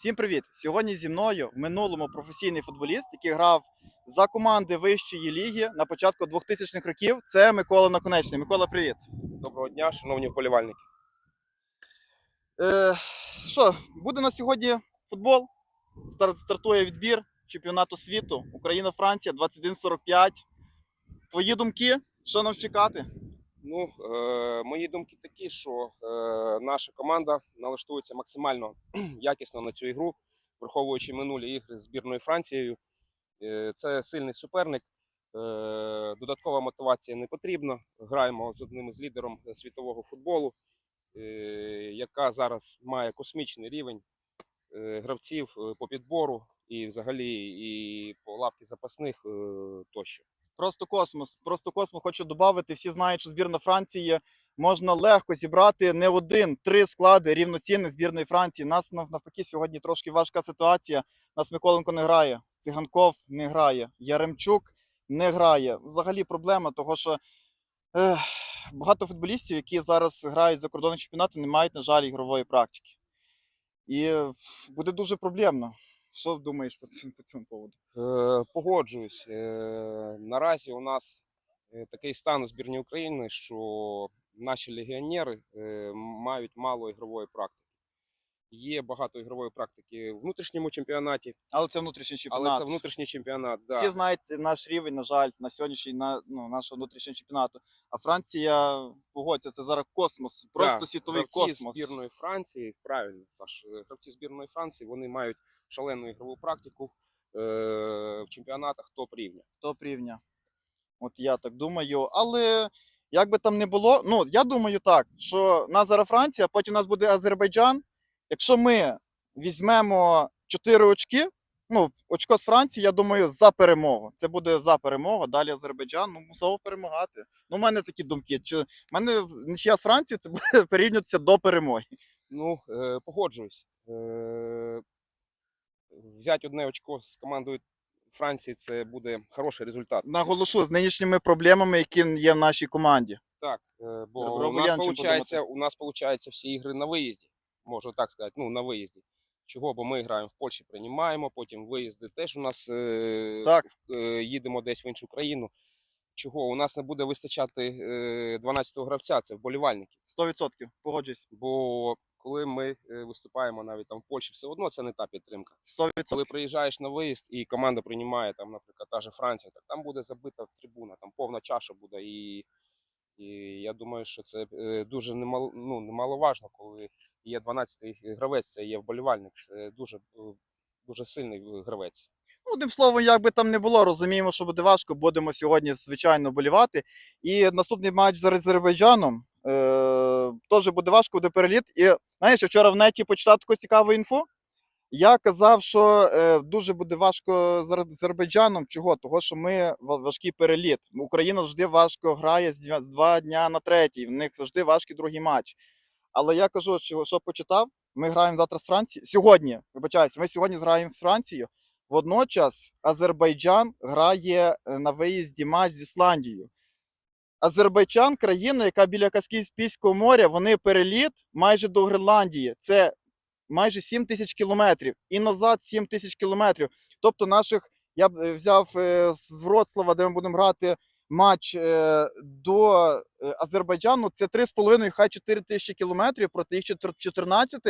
Всім привіт! Сьогодні зі мною в минулому професійний футболіст, який грав за команди вищої ліги на початку 2000-х років. Це Микола Наконечний. Микола, привіт. Доброго дня, шановні вболівальники. Е, що, буде на сьогодні футбол. Стар- Стартує відбір чемпіонату світу. Україна-Франція 21-45. Твої думки? Що нам чекати? Ну, е, мої думки такі, що е, наша команда налаштується максимально якісно на цю ігру, враховуючи минулі ігри з збірною Францією. Е, це сильний суперник. Е, додаткова мотивація не потрібна. Граємо з одним із лідером світового футболу, е, яка зараз має космічний рівень е, гравців е, по підбору і взагалі і по лавці запасних е, тощо. Просто космос. Просто космос хочу додати. Всі знають, що збірна Франції можна легко зібрати не один, три склади рівноцінних збірної Франції. Нас навпаки сьогодні трошки важка ситуація. Нас Миколенко не грає, Циганков не грає, Яремчук не грає. Взагалі проблема того, що ех, багато футболістів, які зараз грають за кордоном чемпіонату, не мають, на жаль, ігрової практики. І е, буде дуже проблемно. Що думаєш по цьому, по цьому поводу? Е, Погоджуюсь. Е, Наразі у нас е, такий стан у збірні України, що наші легіонери е, мають мало ігрової практики. Є багато ігрової практики в внутрішньому чемпіонаті, Але це внутрішній чемпіонат. але це внутрішній чемпіонат. Да. Всі знають наш рівень, на жаль, на сьогоднішній на ну, нашого внутрішнього чемпіонату. А Франція погодься, це зараз космос, просто Да, світовий гравці космос. збірної Франції, правильно, Саш, е, гравці збірної Франції вони мають шалену ігрову практику е, в чемпіонатах топ рівня. Топ рівня. От я так думаю. Але як би там не було, ну я думаю так, що нас зараз Франція, потім у нас буде Азербайджан. Якщо ми візьмемо 4 очки, ну, очко з Франції, я думаю, за перемогу. Це буде за перемогу. Далі Азербайджан, ну, мусово перемагати. Ну, у мене такі думки. Чи в мене нічия з Францією це буде порівнюватися до перемоги. Ну, е, погоджуюсь. Е, взяти одне очко з командою Франції це буде хороший результат. Наголошу з нинішніми проблемами, які є в нашій команді. Так, е, бо у нас, Янченко получається, у нас получається всі ігри на виїзді, можна так сказати, ну на виїзді. Чого? Бо ми граємо в Польщі, приймаємо, потім виїзди теж у нас е, Так. е, їдемо десь в іншу країну. Чого? У нас не буде вистачати е, 12-го гравця, це вболівальники. 100% погоджуюсь. Бо коли ми е, виступаємо навіть там в Польщі, все одно це не та підтримка. 100%. Коли приїжджаєш на виїзд і команда приймає там, наприклад, та же Франція, так там буде забита трибуна, там повна чаша буде. І, і я думаю, що це е, дуже немало, ну, немаловажно, коли є 12-й гравець, це є вболівальник. Це дуже, е, дуже сильний гравець. Ну, одним словом, як би там не було, розуміємо, що буде важко. Будемо сьогодні, звичайно, болівати. І наступний матч з Азербайджаном е- теж буде важко, буде переліт. І знаєш, вчора в неті почитав таку цікаву інфу. Я казав, що е, дуже буде важко з Азербайджаном. Чого? Того, що ми важкий переліт. Україна завжди важко грає з дня- з два дня на третій. В них завжди важкий другий матч. Але я кажу, що, що почитав. Ми граємо завтра з Францією. Сьогодні, вибачаюся, ми сьогодні граємо з Францією. Водночас Азербайджан грає е, на виїзді матч з Ісландією. Азербайджан країна, яка біля Каспійського моря, вони переліт майже до Гренландії. Це майже 7 тисяч кілометрів. І назад 7 тисяч кілометрів. Тобто, наших я б е, взяв е, з Вроцлава, де ми будемо грати матч е, до Азербайджану. Це 3,5, хай 4 тисячі кілометрів проти їх 4 14.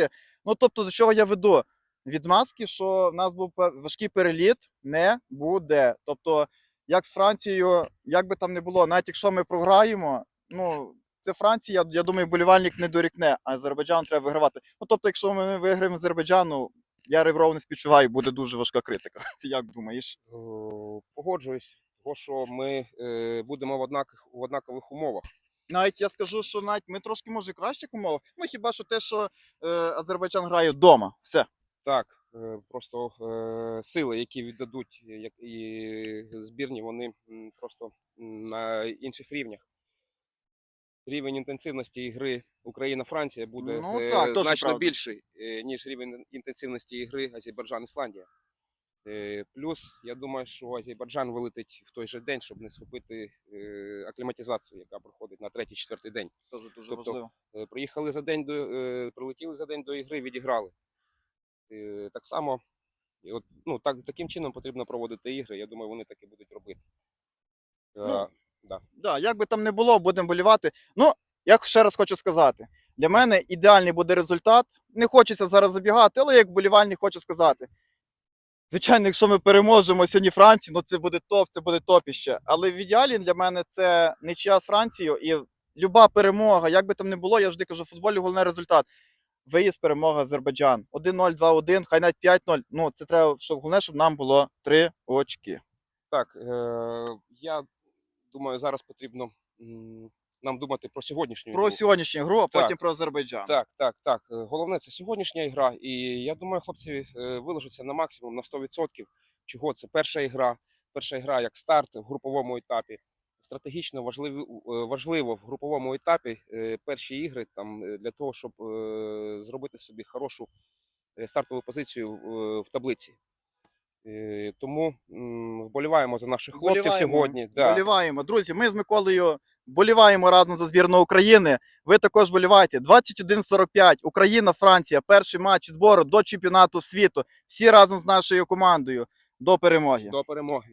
Ну тобто, до чого я веду? відмазки, що в нас був важкий переліт, не буде. Тобто, як з Францією, як би там не було, навіть якщо ми програємо, ну це Франція, я думаю, болівальник не дорікне, а Азербайджан треба вигравати. Ну тобто, якщо ми виграємо Азербайджану, я Ребров не співчуваю, буде дуже важка критика. Ти як думаєш? Е, Погоджуюсь, тому що ми е, будемо в однакових, в однакових умовах. Навіть я скажу, що навіть ми трошки може кращих умовах. Ну хіба що те, що е, Азербайджан грає вдома. Все. Так, е, просто е, сили, які віддадуть е, і збірні, вони просто на інших рівнях. Рівень інтенсивності ігри Україна-Франція буде Ну, так, значно правда. більший, ніж рівень інтенсивності ігри Азербайджан-Ісландія. Плюс, я думаю, що Азербайджан вилетить в той же день, щоб не схопити акліматизацію, яка проходить на третій-четвертий день. Дуже дуже Тобто, важливо. Приїхали за день до прилетіли за день до ігри, відіграли. Е, Так само, і от, ну, так, таким чином потрібно проводити ігри. Я думаю, вони так і будуть робити. Е, Ну, Да, як би там не було, будемо болівати. Ну, я ще раз хочу сказати: для мене ідеальний буде результат. Не хочеться зараз забігати, але як болівальник хочу сказати. Звичайно, якщо ми переможемо сьогодні Францію, ну це буде топ, це буде топіще. Але в ідеалі для мене це нічия з Францією і люба перемога, як би там не було, я завжди кажу, в футболі головний результат. Виїзд, перемога Азербайджан. 1-0, 2-1, хай навіть 5-0. Ну, це треба, щоб головне, щоб нам було 3 очки. Так, е, я думаю, зараз потрібно нам думати про сьогоднішню Про гру. сьогоднішню гру, а Так. потім про Азербайджан. Так, так, так. Е, Головне це сьогоднішня ігра. І я думаю, хлопці е, виложаться на максимум на 100%. Чого це перша ігра, перша ігра як старт в груповому етапі. Стратегічно важливо, важливо в груповому етапі е, перші ігри там е, для того, щоб е, зробити собі хорошу е, стартову позицію е, в таблиці. Е, Тому вболіваємо за наших хлопців Вболіваємо, сьогодні. Да. Вболіваємо. Друзі, ми з Миколою боліваємо разом за збірну України. Ви також болівайте. 21.45. Україна, Франція. Перший матч відбору до чемпіонату світу. Всі разом з нашою командою. До перемоги. До перемоги.